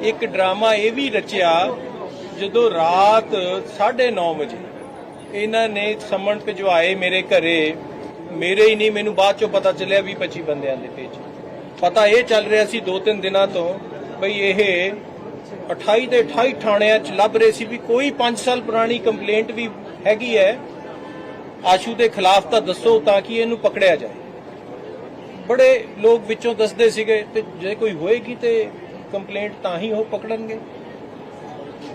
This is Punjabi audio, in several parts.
ਇੱਕ ਡਰਾਮਾ ਇਹ ਵੀ ਰਚਿਆ ਜਦੋਂ ਰਾਤ 9:30 ਵਜੇ ਇਹਨਾਂ ਨੇ ਸਮਨ ਭਿਜਵਾਏ ਮੇਰੇ ਘਰੇ, ਮੇਰੇ ਹੀ ਨਹੀਂ, ਮੈਨੂੰ ਬਾਅਦ ਚੋਂ ਪਤਾ ਚੱਲਿਆ ਵੀ 25 ਬੰਦਿਆਂ ਦੇ ਭੇਜ ਪਤਾ ਇਹ ਚੱਲ ਰਿਹਾ ਸੀ ਦੋ ਤਿੰਨ ਦਿਨਾਂ ਤੋਂ ਬਈ ਇਹ 28 ਦੇ 28 ਥਾਣਿਆਂ 'ਚ ਲੱਭ ਰਹੇ ਸੀ ਵੀ ਕੋਈ 5 ਸਾਲ ਪੁਰਾਣੀ ਕੰਪਲੇਂਟ ਵੀ ਹੈਗੀ ਹੈ। ਆਸ਼ੂ ਦੇ ਖਿਲਾਫ ਤਾਂ ਦੱਸੋ ਤਾਂ ਕਿ ਇਹਨੂੰ ਪਕੜਿਆ ਜਾਏ। ਬੜੇ ਲੋਕ ਵਿੱਚੋਂ ਦੱਸਦੇ ਸੀਗੇ ਤੇ ਜੇ ਕੋਈ ਹੋਏਗੀ ਤੇ ਕੰਪਲੇਂਟ ਤਾਂ ਹੀ ਉਹ ਪਕੜਨਗੇ।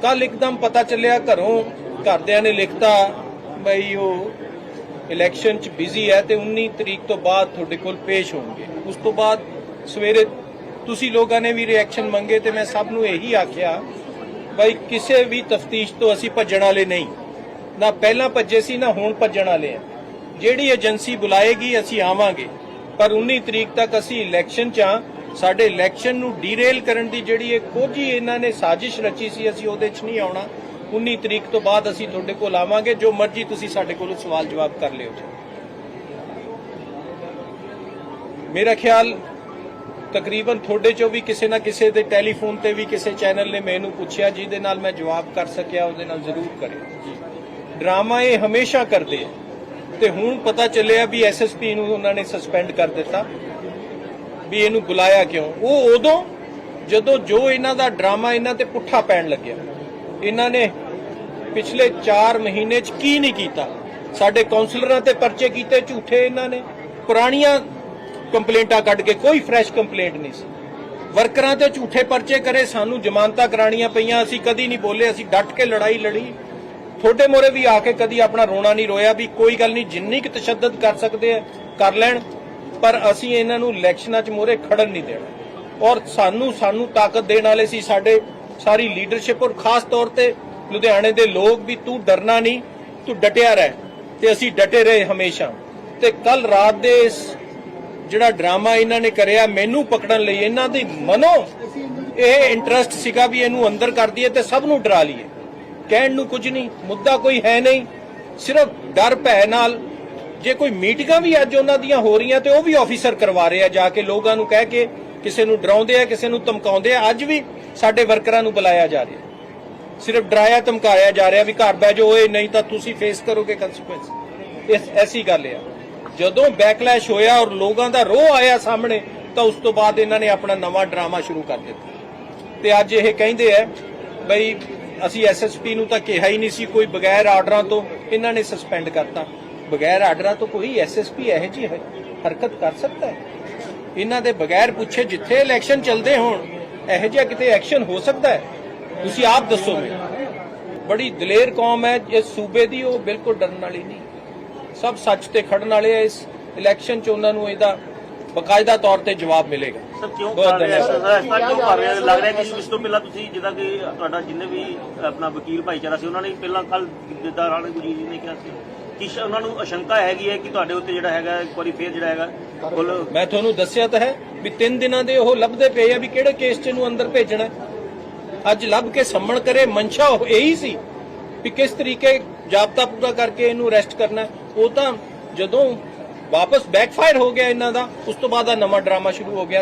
ਕੱਲ ਇੱਕਦਮ ਪਤਾ ਚੱਲਿਆ ਘਰੋਂ ਘਰਦਿਆਂ ਨੇ ਲਿਖਤਾ ਬਈ ਉਹ ਇਲੈਕਸ਼ਨ 'ਚ ਬਿਜ਼ੀ ਹੈ ਤੇ 19 ਤਰੀਕ ਤੋਂ ਬਾਅਦ ਤੁਹਾਡੇ ਕੋਲ ਪੇਸ਼ ਹੋਣਗੇ। ਉਸ ਤੋਂ ਬਾਅਦ ਸਵੇਰੇ ਤੁਸੀਂ ਲੋਕਾਂ ਨੇ ਵੀ ਰਿਐਕਸ਼ਨ ਮੰਗੇ ਤੇ ਮੈਂ ਸਭ ਨੂੰ ਇਹੀ ਆਖਿਆ ਬਈ ਕਿਸੇ ਵੀ ਤਫਤੀਸ਼ ਤੋਂ ਅਸੀਂ ਭੱਜਣ ਵਾਲੇ ਨਹੀਂ। ਨਾ ਪਹਿਲਾਂ ਭੱਜੇ ਸੀ, ਨਾ ਹੁਣ ਭੱਜਣ ਵਾਲੇ ਆ। ਜਿਹੜੀ ਏਜੰਸੀ ਬੁਲਾਏਗੀ, ਅਸੀਂ ਆਵਾਂਗੇ। ਪਰ 19 ਤਰੀਕ ਤੱਕ ਅਸੀਂ ਇਲੈਕਸ਼ਨ 'ਚ ਆ ਸਾਡੇ ਇਲੈਕਸ਼ਨ ਨੂੰ ਡੀਰੇਲ ਕਰਨ ਦੀ ਜਿਹੜੀ ਇਹ ਕੋਝੀ ਇਹਨਾਂ ਨੇ ਸਾਜ਼ਿਸ਼ ਰਚੀ ਸੀ, ਅਸੀਂ ਉਹਦੇ 'ਚ ਨਹੀਂ ਆਉਣਾ। 19 ਤਰੀਕ ਤੋਂ ਬਾਅਦ ਅਸੀਂ ਤੁਹਾਡੇ ਕੋਲ ਆਵਾਂਗੇ, ਜੋ ਮਰਜ਼ੀ ਤੁਸੀਂ ਸਾਡੇ ਕੋਲੋਂ ਸਵਾਲ ਜਵਾਬ ਕਰ ਲਿਓ ਮੇਰਾ ਖਿਆਲ, ਤਕਰੀਬਨ ਤੁਹਾਡੇ ਚੋਂ ਵੀ ਕਿਸੇ ਨਾ ਕਿਸੇ ਦੇ ਟੈਲੀਫੋਨ ਤੇ ਵੀ ਕਿਸੇ ਚੈਨਲ ਨੇ ਮੈਨੂੰ ਪੁੱਛਿਆ, ਜਿਹਦੇ ਨਾਲ ਮੈਂ ਜਵਾਬ ਕਰ ਸਕਿਆ, ਉਹਦੇ ਨਾਲ ਜ਼ਰੂਰ ਕਰਿਓ। ਡਰਾਮਾ ਇਹ ਹਮੇਸ਼ਾ ਕਰਦੇ ਆ। ਤੇ ਹੁਣ ਪਤਾ ਚੱਲਿਆ ਵੀ ਐਸਐਸਪੀ ਨੂੰ ਉਹਨਾਂ ਨੇ ਸਸਪੈਂਡ ਕਰ ਦਿੱਤਾ। ਵੀ ਇਹਨੂੰ ਬੁਲਾਇਆ ਕਿਉਂ? ਉਹ ਉਦੋਂ ਜਦੋਂ ਜੋ ਇਹਨਾਂ ਦਾ ਡਰਾਮਾ ਇਹਨਾਂ ਤੇ ਪੁੱਠਾ ਪੈਣ ਲੱਗਿਆ। ਇਹਨਾਂ ਨੇ ਪਿਛਲੇ 4 ਮਹੀਨੇ 'ਚ ਕੀ ਨਹੀਂ ਕੀਤਾ? ਸਾਡੇ ਕਾਉਂਸਲਰਾਂ ਤੇ ਪਰਚੇ ਕੀਤੇ, ਝੂਠੇ ਇਹਨਾਂ ਨੇ। ਪੁਰਾਣੀਆਂ ਕੰਪਲੇਂਟਾਂ ਕੱਢ ਕੇ ਕੋਈ ਫਰੈਸ਼ ਕੰਪਲੇਂਟ ਨਹੀਂ ਸੀ। ਵਰਕਰਾਂ ਤੇ ਝੂਠੇ ਪਰਚੇ ਕਰੇ, ਸਾਨੂੰ ਜ਼ਮਾਨਤਾਂ ਕਰਾਣੀਆਂ ਪਈਆਂ, ਅਸੀਂ ਕਦੀ ਨਹੀਂ ਬੋਲੇ, ਅਸੀਂ ਡਟ ਕੇ ਲੜਾਈ ਲੜੀ। ਤੁਹਾਡੇ ਮੋਰੇ ਵੀ ਆ ਕੇ ਕਦੀ ਆਪਣਾ ਰੋਣਾ ਨਹੀਂ ਰੋਇਆ ਵੀ ਕੋਈ ਗੱਲ ਨਹੀਂ, ਜਿੰਨੀ ਕੁ ਤਸ਼ੱਦਦ ਕਰ ਸਕਦੇ ਆ, ਕਰ ਲੈਣ। ਪਰ ਅਸੀਂ ਇਹਨਾਂ ਨੂੰ ਇਲੈਕਸ਼ਨਾਂ 'ਚ ਮੋਰੇ ਖੜਨ ਨਹੀਂ ਦੇਣਾ। ਔਰ ਸਾਨੂੰ ਸਾਨੂੰ ਤਾਕਤ ਦੇਣ ਵਾਲੇ ਸੀ ਸਾਡੇ ਸਾਰੀ ਲੀਡਰਸ਼ਿਪ ਔਰ ਖਾਸ ਤੌਰ ਤੇ ਲੁਧਿਆਣੇ ਦੇ ਲੋਕ ਵੀ, ਤੂੰ ਡਰਨਾ ਨਹੀਂ, ਤੂੰ ਡਟਿਆ ਰਹਿ ਤੇ ਅਸੀਂ ਡਟੇ ਰਹੇ ਹਮੇਸ਼ਾ। ਤੇ ਕੱਲ ਰਾਤ ਦੇ ਇਸ ਜਿਹੜਾ ਡਰਾਮਾ ਇਹਨਾਂ ਨੇ ਕਰਿਆ, ਮੈਨੂੰ ਪਕੜਨ ਲਈ ਇਹਨਾਂ ਦੀ ਮਨੋ ਇਹ ਇੰਟਰਸਟ ਸੀਗਾ ਵੀ ਇਹਨੂੰ ਅੰਦਰ ਕਰ ਦਈਏ ਤੇ ਸਭ ਨੂੰ ਡਰਾ ਲਈਏ। ਕਹਿਣ ਨੂੰ ਕੁਝ ਨਹੀਂ, ਮੁੱਦਾ ਕੋਈ ਹੈ ਨਹੀਂ। ਸਿਰਫ ਡਰ ਭੈ ਨਾਲ ਜੇ ਕੋਈ ਮੀਟਿੰਗਾਂ ਵੀ ਅੱਜ ਉਹਨਾਂ ਦੀਆਂ ਹੋ ਰਹੀਆਂ ਤੇ ਉਹ ਵੀ ਆਫੀਸਰ ਕਰਵਾ ਰਹੇ ਆ ਜਾ ਕੇ ਲੋਕਾਂ ਨੂੰ ਕਹਿ ਕੇ ਕਿਸੇ ਨੂੰ ਡਰਾਉਂਦੇ ਆ, ਕਿਸੇ ਨੂੰ ਧਮਕਾਉਂਦੇ ਆ, ਅੱਜ ਵੀ ਸਾਡੇ ਵਰਕਰਾਂ ਨੂੰ ਬੁਲਾਇਆ ਜਾ ਰਿਹਾ। ਸਿਰਫ ਡਰਾਇਆ, ਧਮਕਾਇਆ ਜਾ ਰਿਹਾ ਵੀ ਘਰ ਬਹਿ ਜਾਓ, ਓਏ ਨਹੀਂ ਤਾਂ ਤੁਸੀਂ ਫੇਸ ਕਰੋਗੇ ਕਨਸੀਕੁਐਂਸ ਇਸ, ਐਸੀ ਗੱਲ ਆ। ਜਦੋਂ ਬੈਕਲੈਸ਼ ਹੋਇਆ ਔਰ ਲੋਕਾਂ ਦਾ ਰੋਹ ਆਇਆ ਸਾਹਮਣੇ, ਤਾਂ ਉਸ ਤੋਂ ਬਾਅਦ ਇਹਨਾਂ ਨੇ ਆਪਣਾ ਨਵਾਂ ਡਰਾਮਾ ਸ਼ੁਰੂ ਕਰ ਦਿੱਤਾ। ਤੇ ਅੱਜ ਇਹ ਕਹਿੰਦੇ ਆ, ਬਈ ਅਸੀਂ ਐਸਐਸਪੀ ਨੂੰ ਤਾਂ ਕਿਹਾ ਹੀ ਨਹੀਂ ਸੀ, ਕੋਈ ਬਗੈਰ ਆਰਡਰਾਂ ਤੋਂ ਇਹਨਾਂ ਨੇ ਸਸਪੈਂਡ ਕਰਤਾ। ਬਗੈਰ ਆਰਡਰਾਂ ਤੋਂ ਕੋਈ ਐਸਐਸਪੀ ਇਹੋ ਜੀ ਹਰਕਤ ਕਰ ਸਕਦਾ ਹੈ? ਇਹਨਾਂ ਦੇ ਬਗੈਰ ਪੁੱਛੇ ਜਿੱਥੇ ਇਲੈਕਸ਼ਨ ਚੱਲਦੇ ਹੋਣ ਇਹੋ ਜਿਹਾ ਕਿਤੇ ਐਕਸ਼ਨ ਹੋ ਸਕਦਾ ਹੈ? ਤੁਸੀਂ ਆਪ ਦੱਸੋ ਮੈਨੂੰ ਬੜੀ ਦਲੇਰ ਕੌਮ ਹੈ ਇਸ ਸੂਬੇ ਦੀ ਉਹ ਬਿਲਕੁਲ ਡਰਨ ਵਾਲੀ ਨਹੀਂ। ਸਭ ਸੱਚ ਤੇ ਖੜਨ ਵਾਲੇ ਆ ਇਸ ਇਲੈਕਸ਼ਨ 'ਚ ਉਹਨਾਂ ਨੂੰ ਇਹਦਾ ਬਕਾਇਦਾ ਤੌਰ ਤੇ ਜਵਾਬ ਮਿਲੇਗਾ। ਸਰ ਕਿਉਂ ਬਹੁਤ ਕਰ ਰਹੇ ਧੰਨਵਾਦ। ਐਸਾ ਐਸਾ ਕਿਉਂ ਕਰ ਰਹੇ ਲੱਗ ਰਿਹਾ ਕਿ ਇਸ ਤੋਂ ਪਹਿਲਾਂ ਤੁਸੀਂ ਜਿੱਦਾਂ ਕਿ ਤੁਹਾਡਾ ਜਿੰਨੇ ਵੀ ਆਪਣਾ ਵਕੀਲ ਭਾਈਚਾਰਾ ਸੀ ਉਹਨਾਂ ਨੇ ਪਹਿਲਾਂ ਕੱਲ ਜਿੱਦਾਂ ਰਾਣੇ ਗੁਰਜੀਤ ਜੀ ਨੇ ਕਿਹਾ ਸੀ। ਕਿ ਉਹਨਾਂ ਨੂੰ ਅਸ਼ੰਕਾ ਹੈਗੀ ਹੈ ਕਿ ਤੁਹਾਡੇ ਉੱਤੇ ਜਿਹੜਾ ਹੈਗਾ, ਇੱਕ ਵਾਰੀ ਫੇਰ ਜਿਹੜਾ ਹੈਗਾ, ਕੁੱਲ ਮੈਂ ਤੁਹਾਨੂੰ ਦੱਸਿਆ ਤਾਂ ਹੈ ਵੀ ਤਿੰਨ ਦਿਨਾਂ ਦੇ ਉਹ ਲੱਭਦੇ ਪਏ ਆ ਵੀ ਕਿਹੜੇ ਕੇਸ 'ਚ ਇਹਨੂੰ ਅੰਦਰ ਭੇਜਣਾ ਅੱਜ ਲੱਭ ਕੇ ਸੰਮਣ ਕਰੇ, ਮਨਸ਼ਾ ਉਹ ਇਹੀ ਸੀ ਵੀ ਕਿਸ ਤਰੀਕੇ ਜਾਬਤਾ ਪੂਰਾ ਕਰਕੇ ਇਹਨੂੰ ਅਰੈਸਟ ਕਰਨਾ ਉਹ ਤਾਂ ਜਦੋਂ ਵਾਪਸ ਬੈਕਫਾਇਰ ਹੋ ਗਿਆ ਇਹਨਾਂ ਦਾ, ਉਸ ਤੋਂ ਬਾਅਦ ਆ ਨਵਾਂ ਡਰਾਮਾ ਸ਼ੁਰੂ ਹੋ ਗਿਆ।